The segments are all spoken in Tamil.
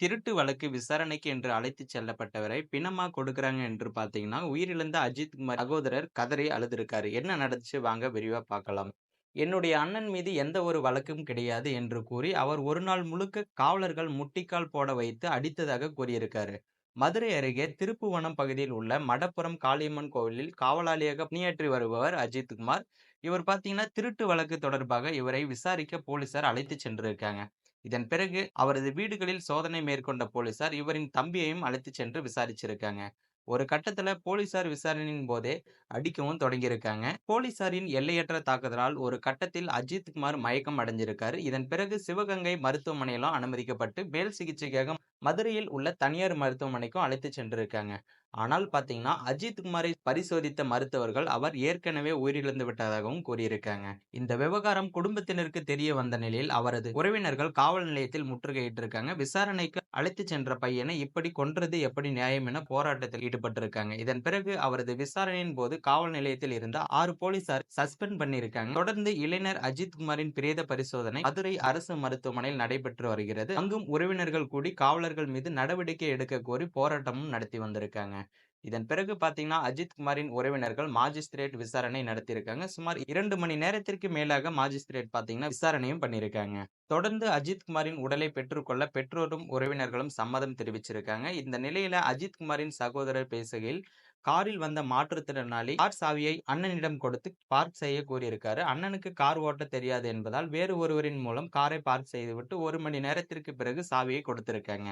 திருட்டு வழக்கு விசாரணைக்கு என்று அழைத்துச் செல்லப்பட்டவரை பிணமா கொடுக்குறாங்க என்று பார்த்தீங்கன்னா, உயிரிழந்த அஜித் குமார் சகோதரர் கதறி அழுதுருக்காரு. என்ன நடந்துச்சு வாங்க விரிவா பார்க்கலாம். என்னுடைய அண்ணன் மீது எந்த ஒரு வழக்கும் கிடையாது என்று கூறி, அவர் ஒரு நாள் முழுக்க காவலர்கள் முட்டிக்கால் போட வைத்து அடித்ததாக கூறியிருக்காரு. மதுரை அருகே திருப்புவனம் பகுதியில் உள்ள மடப்புரம் காளியம்மன் கோவிலில் காவலாளியாக பணியாற்றி வருபவர் அஜித் குமார். இவர் பார்த்தீங்கன்னா, திருட்டு வழக்கு தொடர்பாக இவரை விசாரிக்க போலீசார் அழைத்து சென்றிருக்காங்க. இதன் பிறகு அவரது வீடுகளில் சோதனை மேற்கொண்ட போலீசார் இவரின் தம்பியையும் அழைத்துச் சென்று விசாரிச்சிருக்காங்க. ஒரு கட்டத்துல போலீசார் விசாரணையின் போதே அடிக்கவும் தொடங்கியிருக்காங்க. போலீசாரின் எல்லையற்ற தாக்குதலால் ஒரு கட்டத்தில் அஜித் குமார் மயக்கம் அடைஞ்சிருக்காரு. இதன் பிறகு சிவகங்கை மருத்துவமனையிலும் அனுமதிக்கப்பட்டு மேல் சிகிச்சைக்காக மதுரையில் உள்ள தனியார் மருத்துவமனைக்கும் அழைத்து சென்றிருக்காங்க. ஆனால் பார்த்தீங்கன்னா, அஜித் குமாரை பரிசோதித்த மருத்துவர்கள் அவர் ஏற்கனவே உயிரிழந்து விட்டதாகவும் கூறியிருக்காங்க. இந்த விவகாரம் குடும்பத்தினருக்கு தெரிய வந்த நிலையில் அவரது உறவினர்கள் காவல் நிலையத்தில் முற்றுகையிட்டிருக்காங்க. விசாரணைக்கு அழைத்து சென்ற பையனை இப்படி கொன்றது எப்படி நியாயம் என போராட்டத்தில் ஈடுபட்டிருக்காங்க. இதன் பிறகு அவரது விசாரணையின் போது காவல் நிலையத்தில் இருந்த ஆறு போலீசார் சஸ்பெண்ட் பண்ணியிருக்காங்க. தொடர்ந்து இளைஞர் அஜித் குமாரின் பிரேத பரிசோதனை மதுரை அரசு மருத்துவமனையில் நடைபெற்று வருகிறது. அங்கும் உறவினர்கள் கூடி காவலர்கள் மீது நடவடிக்கை எடுக்க கோரி போராட்டமும் நடத்தி வந்திருக்காங்க. இதன் பிறகு பார்த்தீங்கன்னா, அஜித் குமாரின் உறவினர்கள் மாஜிஸ்திரேட் விசாரணை நடத்தியிருக்காங்க. சுமார் இரண்டு மணி நேரத்திற்கு மேலாக மாஜிஸ்திரேட் பார்த்தீங்கன்னா, விசாரணையும் பண்ணியிருக்காங்க. தொடர்ந்து அஜித் குமாரின் உடலை பெற்றுக்கொள்ள பெற்றோரும், உறவினர்களும் சம்மதம் தெரிவிச்சிருக்காங்க. இந்த நிலையில அஜித் குமாரின் சகோதரர் பேசுகையில், காரில் வந்த மாற்றுத்திறனாளி கார் சாவியை அண்ணனிடம் கொடுத்து பார்க் செய்ய கூறியிருக்காரு. அண்ணனுக்கு கார் ஓட்ட தெரியாது என்பதால் வேறு ஒருவரின் மூலம் காரை பார்க் செய்துவிட்டு ஒரு மணி நேரத்திற்கு பிறகு சாவியை கொடுத்திருக்காங்க.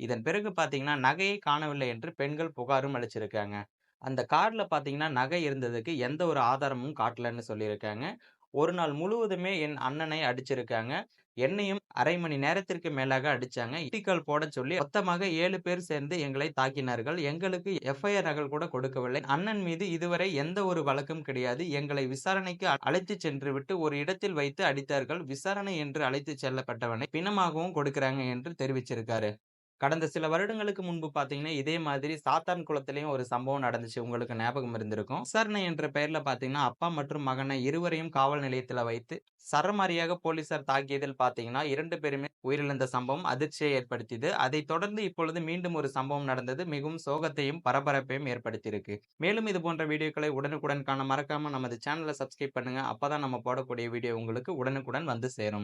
இதன் பிறகு பார்த்தீங்கன்னா, நகையை காணவில்லை என்று பெண்கள் புகாரும் அளிச்சிருக்காங்க. அந்த கார்ல பார்த்தீங்கன்னா, நகை இருந்ததுக்கு எந்த ஒரு ஆதாரமும் காட்டலன்னு சொல்லியிருக்காங்க. ஒரு நாள் முழுவதுமே என் அண்ணனை அடிச்சிருக்காங்க. என்னையும் அரை மணி நேரத்திற்கு மேலாக அடிச்சாங்க. இட்டிக்கால் போடச் சொல்லி மொத்தமாக ஏழு பேர் சேர்ந்து எங்களை தாக்கினார்கள். எங்களுக்கு எஃப்.ஐ.ஆர் நகல் கூட கொடுக்கவில்லை. அண்ணன் மீது இதுவரை எந்த ஒரு வழக்கும் கிடையாது. எங்களை விசாரணைக்கு அழைத்துச் சென்றுவிட்டு ஒரு இடத்தில் வைத்து அடித்தார்கள். விசாரணை என்று அழைத்து செல்லப்பட்டவனை பிணமாகவும் கொடுக்கிறாங்க என்று தெரிவிச்சிருக்காரு. கடந்த சில வருடங்களுக்கு முன்பு பார்த்தீங்கன்னா, இதே மாதிரி சாத்தான்குளத்திலயும் ஒரு சம்பவம் நடந்துச்சு. உங்களுக்கு ஞாபகம் இருந்திருக்கும். விசாரணை என்ற பெயர்ல பார்த்தீங்கன்னா, அப்பா மற்றும் மகனை இருவரையும் காவல் நிலையத்தில் வைத்து சரமாரியாக போலீசார் தாக்கியதில் பார்த்தீங்கன்னா, இரண்டு பேருமே உயிரிழந்த சம்பவம் அதிர்ச்சியை ஏற்படுத்தியது. அதைத் தொடர்ந்து இப்பொழுது மீண்டும் ஒரு சம்பவம் நடந்தது. மிகவும் சோகத்தையும், பரபரப்பையும் ஏற்படுத்தியிருக்கு. மேலும் இது போன்ற வீடியோக்களை உடனுக்குடன் காண மறக்காம நமது சேனலை சப்ஸ்கிரைப் பண்ணுங்க. அப்பதான் நம்ம போடக்கூடிய வீடியோ உங்களுக்கு உடனுக்குடன் வந்து சேரும்.